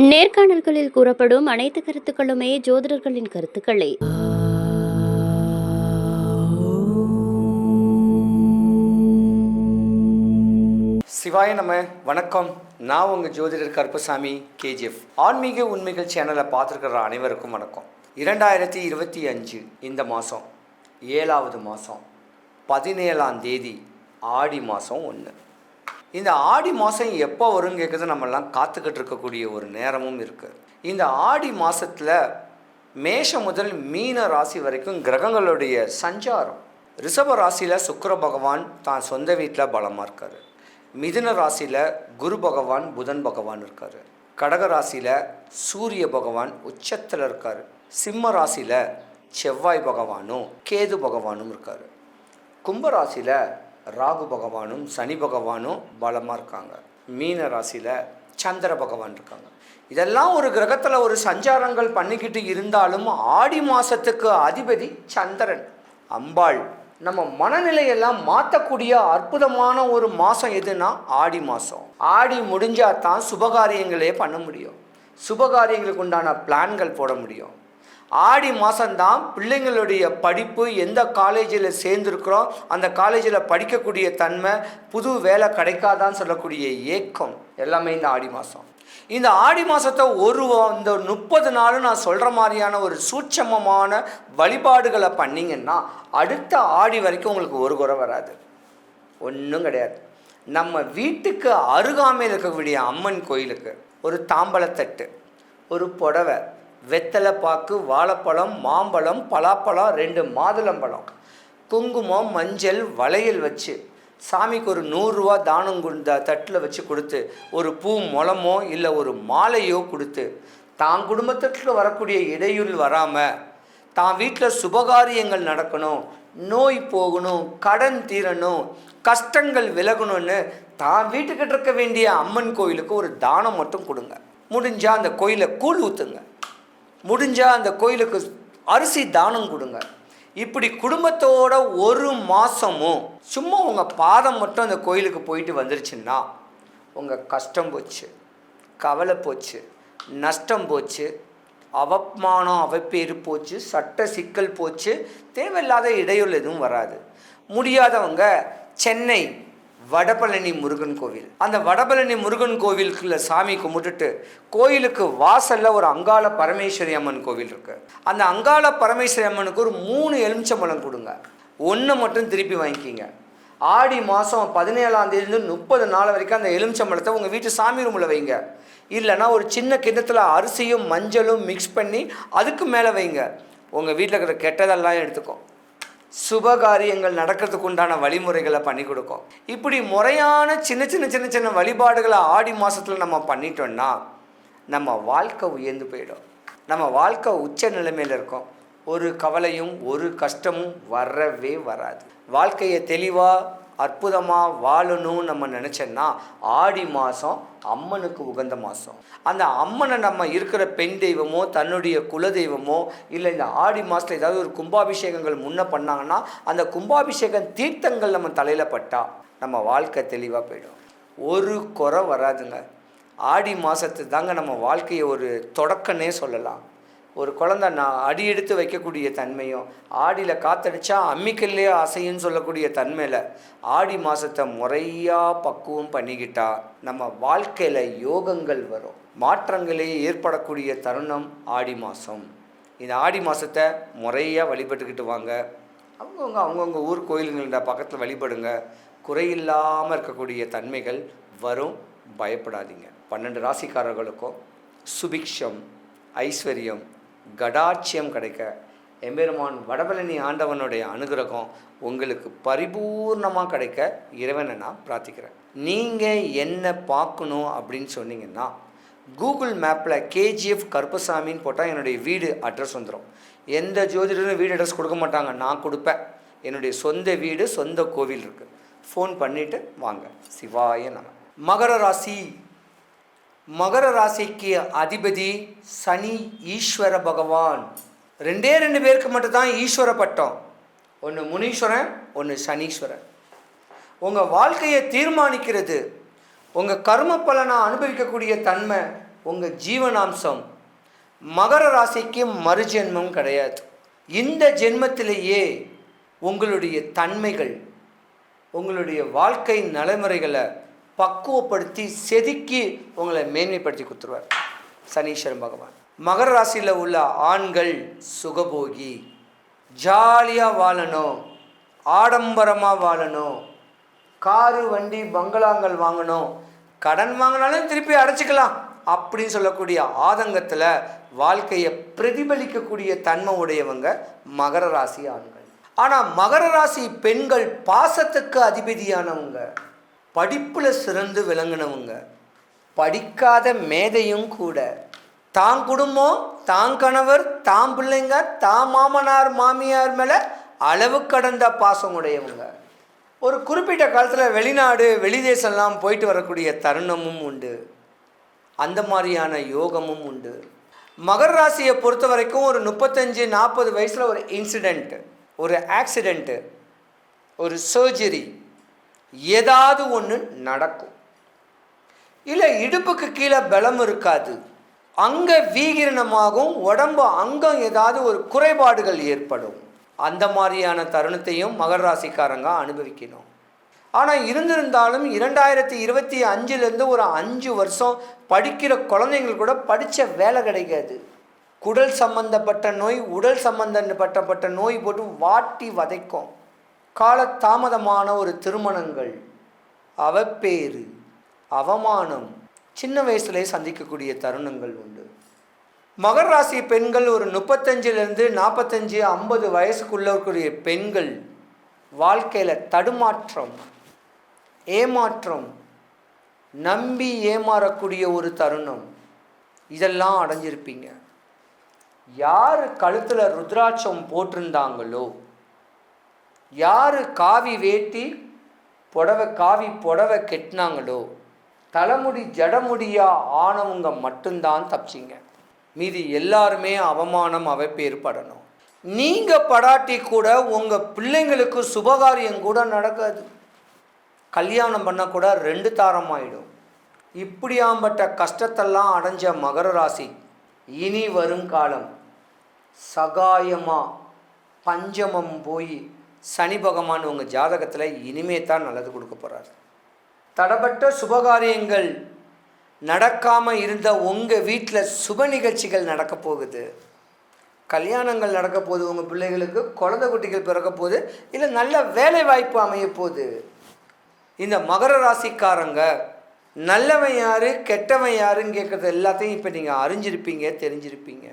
நேர்காணல்களில் கூறப்படும் அனைத்து கருத்துக்களுமே ஜோதிடர்களின் கருத்துக்களே. சிவாய நம்ம வணக்கம். நான் உங்கள் ஜோதிடர் கருப்பசாமி கேஜிஎஃப். ஆன்மீக உண்மைகள் சேனலை பார்த்துருக்கிற அனைவருக்கும் வணக்கம். இரண்டாயிரத்தி இருபத்தி அஞ்சு இந்த மாதம் ஏழாவது மாதம் பதினேழாம் தேதி ஆடி மாதம் ஒன்று இந்த ஆடி மாதம் எப்போ வரும் கேட்குறது நம்மெல்லாம் காத்துக்கிட்டு இருக்கக்கூடிய ஒரு நேரமும் இருக்குது இந்த ஆடி மாதத்தில் மேஷம் முதல் மீன ராசி வரைக்கும் கிரகங்களுடைய சஞ்சாரம். ரிஷப ராசியில் சுக்கர பகவான் தான் சொந்த வீட்டில் பலமாக இருக்கார். மிதுன ராசியில் குரு பகவான் புதன் பகவான் இருக்கார். கடக ராசியில் சூரிய பகவான் உச்சத்தில் இருக்கார். சிம்ம ராசியில் செவ்வாய் பகவானும் கேது பகவானும் இருக்கார். கும்பராசியில் ராகு பகவானும் சனி பகவானும் பலமாக இருக்காங்க. மீன ராசியில் சந்திர பகவான் இருக்காங்க. இதெல்லாம் ஒரு கிரகத்தில் ஒரு சஞ்சாரங்கள் பண்ணிக்கிட்டு இருந்தாலும் ஆடி மாதத்துக்கு அதிபதி சந்திரன். அம்பாள். நம்ம மனநிலையெல்லாம் மாற்றக்கூடிய அற்புதமான ஒரு மாதம் எதுனா ஆடி மாதம் ஆடி முடிஞ்சால் தான் சுபகாரியங்களே பண்ண முடியும். சுபகாரியங்களுக்கு உண்டான பிளான்கள் போட முடியும். ஆடி மாதம்தான் பிள்ளைங்களுடைய படிப்பு எந்த காலேஜில் சேர்ந்துருக்குறோம் அந்த காலேஜில் படிக்கக்கூடிய தன்மை புது வேலை கிடைக்காதான்னு சொல்லக்கூடிய ஏக்கம் எல்லாமே இந்த ஆடி மாதம் இந்த ஆடி மாதத்தை ஒரு இந்த முப்பது நாளும் நான் சொல்கிற மாதிரியான ஒரு சூட்சமமான வழிபாடுகளை பண்ணிங்கன்னா அடுத்த ஆடி வரைக்கும் உங்களுக்கு ஒரு குறை வராது. ஒன்றும் கிடையாது. நம்ம வீட்டுக்கு அருகாமையில் இருக்கக்கூடிய அம்மன் கோயிலுக்கு ஒரு தாம்பலத்தட்டு ஒரு புடவை வெத்தலை பாக்கு வாழைப்பழம் மாம்பழம் பலாப்பழம் ரெண்டு மாதுளம்பழம் குங்குமம் மஞ்சள் வளையல் வச்சு சாமிக்கு ஒரு நூறுரூவா தானம் குண்ட தட்டில் வச்சு கொடுத்து ஒரு பூ முளமோ இல்லை ஒரு மாலையோ கொடுத்து தான் குடும்பத்திற்கு வரக்கூடிய இடையூறு வராமல் தான் வீட்டில் சுபகாரியங்கள் நடக்கணும் நோய் போகணும் கடன் தீரணும் கஷ்டங்கள் விலகணும்னு தான் வீட்டுக்கிட்ட இருக்க வேண்டிய அம்மன் கோயிலுக்கு ஒரு தானம் மட்டும் கொடுங்க. முடிஞ்சால் அந்த கோயிலை கூழ் ஊற்றுங்க முடிஞ்சால் அந்த கோயிலுக்கு அரிசி தானம் கொடுங்க. இப்படி குடும்பத்தோட ஒரு மாதமும் சும்மா உங்கள் பாதம் மட்டும் அந்த கோயிலுக்கு போயிட்டு வந்துருச்சுன்னா உங்கள் கஷ்டம் போச்சு கவலை போச்சு நஷ்டம் போச்சு அவமானம் அவப்பேறு போச்சு சட்ட சிக்கல் போச்சு தேவையில்லாத இடையூறு எதுவும் வராது. முடியாதவங்க சென்னை வடபழனி முருகன் கோவில். அந்த வடபழனி முருகன் கோவிலுக்குள்ள சாமி கும்பிட்டுட்டு கோயிலுக்கு வாசல்ல ஒரு அங்காள பரமேஸ்வரி அம்மன் கோவில் இருக்கு. அந்த அங்காள பரமேஸ்வரி அம்மனுக்கு ஒரு மூணு எலுமிச்சம்பழம் கொடுங்க. ஒன்று மட்டும் திருப்பி வாங்கிக்கிங்க. ஆடி மாதம் பதினேழாம் தேதியிலிருந்து முப்பது நாள் வரைக்கும் அந்த எலுமிச்சம்பழத்தை உங்கள் வீட்டு சாமி ரூமில் வைங்க. இல்லைன்னா ஒரு சின்ன கிண்ணத்தில் அரிசியும் மஞ்சளும் மிக்ஸ் பண்ணி அதுக்கு மேலே வைங்க. உங்கள் வீட்டில் இருக்கிற கெட்டதெல்லாம் எடுத்துக்கும் சுபகாரியங்கள் நடக்கிறதுக்கு உண்டான வழிமுறைகளை பண்ணி கொடுக்கும். இப்படி முறையான சின்ன சின்ன சின்ன சின்ன வழிபாடுகளை ஆடி மாதத்தில் நம்ம பண்ணிட்டோம்னா நம்ம வாழ்க்கை உயர்ந்து போயிடும். நம்ம வாழ்க்கை உச்ச நிலைமையில் இருக்கும். ஒரு கவலையும் ஒரு கஷ்டமும் வரவே வராது. வாழ்க்கையை தெளிவாக அற்புதமாக வாழணும்னு நம்ம நினச்சோன்னா ஆடி மாதம் அம்மனுக்கு உகந்த மாதம் அந்த அம்மனை நம்ம இருக்கிற பெண் தெய்வமோ தன்னுடைய குல தெய்வமோ இல்லை இந்த ஆடி மாதத்தில் ஏதாவது ஒரு கும்பாபிஷேகங்கள் முன்ன பண்ணாங்கன்னா அந்த கும்பாபிஷேகம் தீர்த்தங்கள் நம்ம தலையில் பட்டால் நம்ம வாழ்க்கை தெளிவாக போயிடும். ஒரு குறை வராதுங்க. ஆடி மாதத்து தாங்க நம்ம வாழ்க்கையை ஒரு தொடக்கன்னே சொல்லலாம். ஒரு குழந்தை நான் அடி எடுத்து வைக்கக்கூடிய தன்மையும் ஆடியில் காத்தடிச்சா அம்மிக்கல்லே அசைன்னு சொல்லக்கூடிய தன்மையில் ஆடி மாதத்தை முறையாக பக்குவம் பண்ணிக்கிட்டா நம்ம வாழ்க்கையில் யோகங்கள் வரும். மாற்றங்களே ஏற்படக்கூடிய தருணம் ஆடி மாதம் இந்த ஆடி மாதத்தை முறையாக வழிபட்டுக்கிட்டு வாங்க அவங்கவுங்க அவங்கவுங்க ஊர் கோயிலுங்கள்ட பக்கத்தில் வழிபடுங்க. குறையில்லாமல் இருக்கக்கூடிய தன்மைகள் வரும். பயப்படாதீங்க. பன்னெண்டு ராசிக்காரர்களுக்கும் சுபிக்ஷம் ஐஸ்வர்யம் கடாட்சியம் கிடைக்க. எம்பெருமான் வடபழனி ஆண்டவனுடைய அனுகிரகம் உங்களுக்கு பரிபூர்ணமாக கிடைக்க இறைவனை நான் பிரார்த்திக்கிறேன். நீங்கள் என்ன பார்க்கணும் அப்படின்னு சொன்னீங்கன்னா கூகுள் மேப்பில் கேஜிஎஃப் கருப்பசாமின்னு போட்டால் என்னுடைய வீடு அட்ரஸ் வந்துடும் எந்த ஜோதிடரும் வீடு அட்ரஸ் கொடுக்க மாட்டாங்க. நான் கொடுப்பேன். என்னுடைய சொந்த வீடு சொந்த கோவில் இருக்குது ஃபோன் பண்ணிவிட்டு வாங்க. சிவாய நம. மகர ராசி மகர ராசிக்கு அதிபதி சனி ஈஸ்வர பகவான். ரெண்டே ரெண்டு பேருக்கு மட்டும்தான் ஈஸ்வர பட்டம். ஒன்று முனீஸ்வரன் ஒன்று சனீஸ்வரன். உங்கள் வாழ்க்கையை தீர்மானிக்கிறது. உங்கள் கர்ம பலனை அனுபவிக்கக்கூடிய தன்மை உங்கள் ஜீவனாம்சம். மகர ராசிக்கு மறுஜென்மம் கிடையாது. இந்த ஜென்மத்திலேயே உங்களுடைய தன்மைகள் உங்களுடைய வாழ்க்கை நடைமுறைகளை பக்குவப்படுத்தி செதுக்கி உங்களை மேன்மைப்படுத்தி கொடுத்துருவார். சனீஸ்வரன் பகவான். மகர ராசியில் உள்ள ஆண்கள் சுகபோகி. ஜாலியாக வாழணும். ஆடம்பரமாக வாழணும். காரு வண்டி பங்களாங்கள் வாங்கணும். கடன் வாங்கினாலும் திருப்பி அடைச்சிக்கலாம் அப்படின்னு சொல்லக்கூடிய ஆதங்கத்தில் வாழ்க்கையை பிரதிபலிக்கக்கூடிய தன்மை உடையவங்க மகர ராசி ஆண்கள். ஆனால் மகர ராசி பெண்கள் பாசத்துக்கு அதிபதியானவங்க. படிப்பில் சிறந்து விளங்கினவங்க படிக்காத மேதையும் கூட. தான் குடும்பம் தான் கணவர் தான் பிள்ளைங்க தான் மாமனார் மாமியார் மேலே அளவு கடந்த பாசம் உடையவங்க. ஒரு குறிப்பிட்ட காலத்தில் வெளிநாடு வெளிதேசம்லாம் போயிட்டு வரக்கூடிய தருணமும் உண்டு. அந்த மாதிரியான யோகமும் உண்டு. மகர ராசியை பொறுத்த வரைக்கும் ஒரு முப்பத்தஞ்சு நாற்பது வயசில் ஒரு இன்சிடெண்ட் ஒரு ஆக்சிடெண்ட்டு ஒரு சர்ஜரி ஏதாவது ஒன்று நடக்கும். இல்லை இடுப்புக்கு கீழே பலம் இருக்காது. அங்கே வீகிரணமாகும் உடம்பு அங்கம் ஏதாவது ஒரு குறைபாடுகள் ஏற்படும். அந்த மாதிரியான தருணத்தையும் மகர ராசிக்காரங்க அனுபவிக்கணும். ஆனால் இருந்திருந்தாலும் இரண்டாயிரத்தி இருபத்தி அஞ்சுலேருந்து ஒரு அஞ்சு வருஷம் படிக்கிற குழந்தைங்களுக்கு கூட படித்த வேலை கிடைக்காது. குடல் சம்பந்தப்பட்ட நோய் உடல் சம்பந்தப்பட்டப்பட்ட நோய் போட்டு வாட்டி வதைக்கும். காலத்தாமதமான ஒரு திருமணங்கள். அவப்பேறு அவமானம் சின்ன வயசுலேயே சந்திக்கக்கூடிய தருணங்கள் உண்டு. மகர் ராசி பெண்கள் ஒரு முப்பத்தஞ்சிலிருந்து நாற்பத்தஞ்சு ஐம்பது வயசுக்குள்ள இருக்கக்கூடிய பெண்கள் வாழ்க்கையில் தடுமாற்றம் ஏமாற்றம் நம்பி ஏமாறக்கூடிய ஒரு தருணம். இதெல்லாம் அடைஞ்சிருப்பீங்க. யார் கழுத்தில் ருத்ராட்சம் போட்டிருந்தாங்களோ யார் காவி வேட்டி புடவை காவி புடவை கெட்டினாங்களோ தலைமுடி ஜடமுடியாக ஆனவங்க மட்டும்தான் தப்பிச்சிங்க. மீதி எல்லாருமே அவமானம் அவப்பேற்படணும். நீங்கள் படாட்டி கூட உங்கள் பிள்ளைங்களுக்கு சுபகாரியம் கூட நடக்காது. கல்யாணம் பண்ணக்கூட கூட ரெண்டு தாரம் ஆகிடும் இப்படியாம்பட்ட கஷ்டத்தெல்லாம் அடைஞ்ச மகர ராசி இனி வரும் காலம். பஞ்சமம் போய் சனி பகவான் உங்கள் ஜாதகத்தில் இனிமே தான் நல்லது கொடுக்க போகிறார் தடப்பட்ட சுபகாரியங்கள் நடக்காமல் இருந்த உங்கள் வீட்டில் சுப நிகழ்ச்சிகள் நடக்க போகுது. கல்யாணங்கள் நடக்க போகுது உங்கள் பிள்ளைகளுக்கு குழந்தை குட்டிகள் பிறக்க போகுது இல்லை நல்ல வேலை வாய்ப்பு அமைய போகுது. இந்த மகர ராசிக்காரங்க நல்லவன் யார் கெட்டவன் யாருன்னு கேட்குறது எல்லாத்தையும் இப்போ நீங்கள் அறிஞ்சிருப்பீங்க தெரிஞ்சிருப்பீங்க.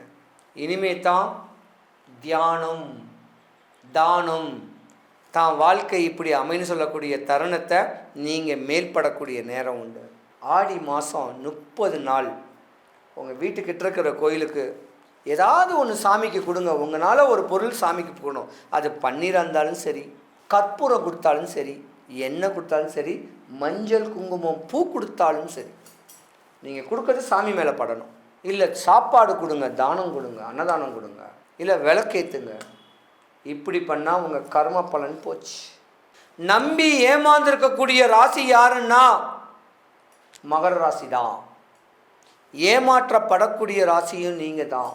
இனிமே தான் தியானம் தானம் தான் வாழ்க்கை இப்படி அமைன்னு சொல்லக்கூடிய தருணத்தை நீங்கள் மேல்படக்கூடிய நேரம் உண்டு. ஆடி மாதம் முப்பது நாள். உங்கள் வீட்டுக்கிட்ட இருக்கிற கோயிலுக்கு ஏதாவது ஒன்று சாமிக்கு கொடுங்க. உங்களால் ஒரு பொருள் சாமிக்கு போகணும். அது பன்னீராக இருந்தாலும் சரி கற்பூரம் கொடுத்தாலும் சரி எண்ணெய் கொடுத்தாலும் சரி மஞ்சள் குங்குமம் பூ கொடுத்தாலும் சரி நீங்கள் கொடுக்கறது சாமி மேலே படணும். இல்லை சாப்பாடு கொடுங்க தானம் கொடுங்க அன்னதானம் கொடுங்க இல்லை விளக்கேற்றுங்க இப்படி பண்ணால் உங்கள் கர்ம பலன் போச்சு. நம்பி ஏமாந்துருக்கக்கூடிய ராசி யாருன்னா? மகர ராசி தான். ஏமாற்றப்படக்கூடிய ராசியும் நீங்கள் தான்.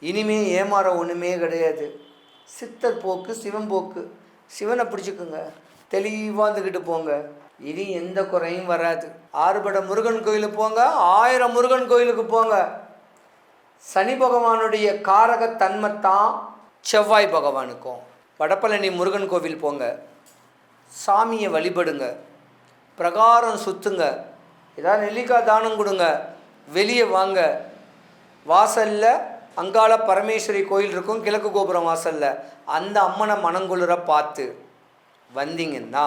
இனிமே ஏமாற ஒன்றுமே கிடையாது. சித்தர் போக்கு சிவன் போக்கு. சிவனை பிடிச்சிக்குங்க. தெளிவாக இருந்துக்கிட்டு போங்க. இனி எந்த குறையும் வராது. ஆறுபட முருகன் கோயிலுக்கு போங்க. ஆயிரம் முருகன் கோயிலுக்கு போங்க. சனி பகவானுடைய காரகத்தன்மைத்தான் செவ்வாய் பகவானுக்கும் வடபழனி முருகன் கோவில் போங்க. சாமியை வழிபடுங்க. பிரகாரம் சுற்றுங்க ஏதாவது நெல்லிக்காய் தானம் கொடுங்க. வெளியே வாங்க. வாசலில் அங்காள பரமேஸ்வரி கோயில் இருக்கும் கிழக்கு கோபுரம் வாசலில். அந்த அம்மனை மனங்குளிர பார்த்து வந்தீங்கன்னா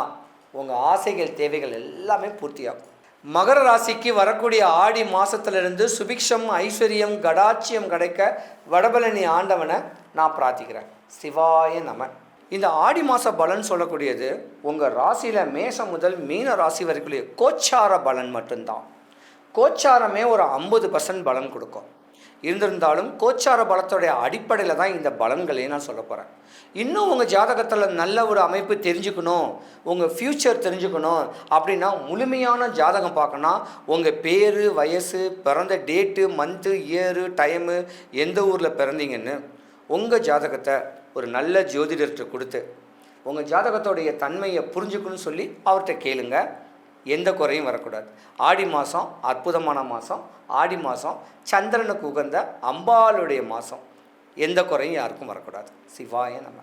உங்கள் ஆசைகள் தேவைகள் எல்லாமே பூர்த்தியாகும். மகர ராசிக்கு வரக்கூடிய ஆடி மாதத்துலேருந்து சுபிக்ஷம் ஐஸ்வர்யம் கடாட்சியம் கிடைக்க வடபழனி ஆண்டவனை நான் பிரார்த்திக்கிறேன். சிவாய நம. இந்த ஆடி மாத பலன் சொல்லக்கூடியது உங்கள் ராசியில் மேசம் முதல் மீன ராசி வரைக்குள்ள கோச்சார பலன் மட்டும்தான். கோச்சாரமே ஒரு ஐம்பது பர்சன்ட் பலன் கொடுக்கும். இருந்திருந்தாலும் கோச்சார பலத்தோடைய அடிப்படையில் தான் இந்த பலன்களையும் நான் சொல்ல போகிறேன் இன்னும் உங்கள் ஜாதகத்தில் நல்ல ஒரு அமைப்பு தெரிஞ்சுக்கணும் உங்கள் ஃப்யூச்சர் தெரிஞ்சுக்கணும் அப்படின்னா முழுமையான ஜாதகம் பார்க்கணும் உங்கள் பேர் வயசு பிறந்த டேட்டு மந்த்து இயரு டைமு எந்த ஊரில் பிறந்தீங்கன்னு உங்கள் ஜாதகத்தை ஒரு நல்ல ஜோதிடர்கிட்ட கொடுத்து உங்கள் ஜாதகத்தோடைய தன்மையை புரிஞ்சுக்கணும்னு சொல்லி அவர்கிட்ட கேளுங்க. எந்த குறையும் வரக்கூடாது. ஆடி மாதம் அற்புதமான மாதம் ஆடி மாதம் சந்திரனுக்கு உகந்த அம்பாளுடைய மாதம் எந்த குறையும் யாருக்கும் வரக்கூடாது. சிவாய நம்ம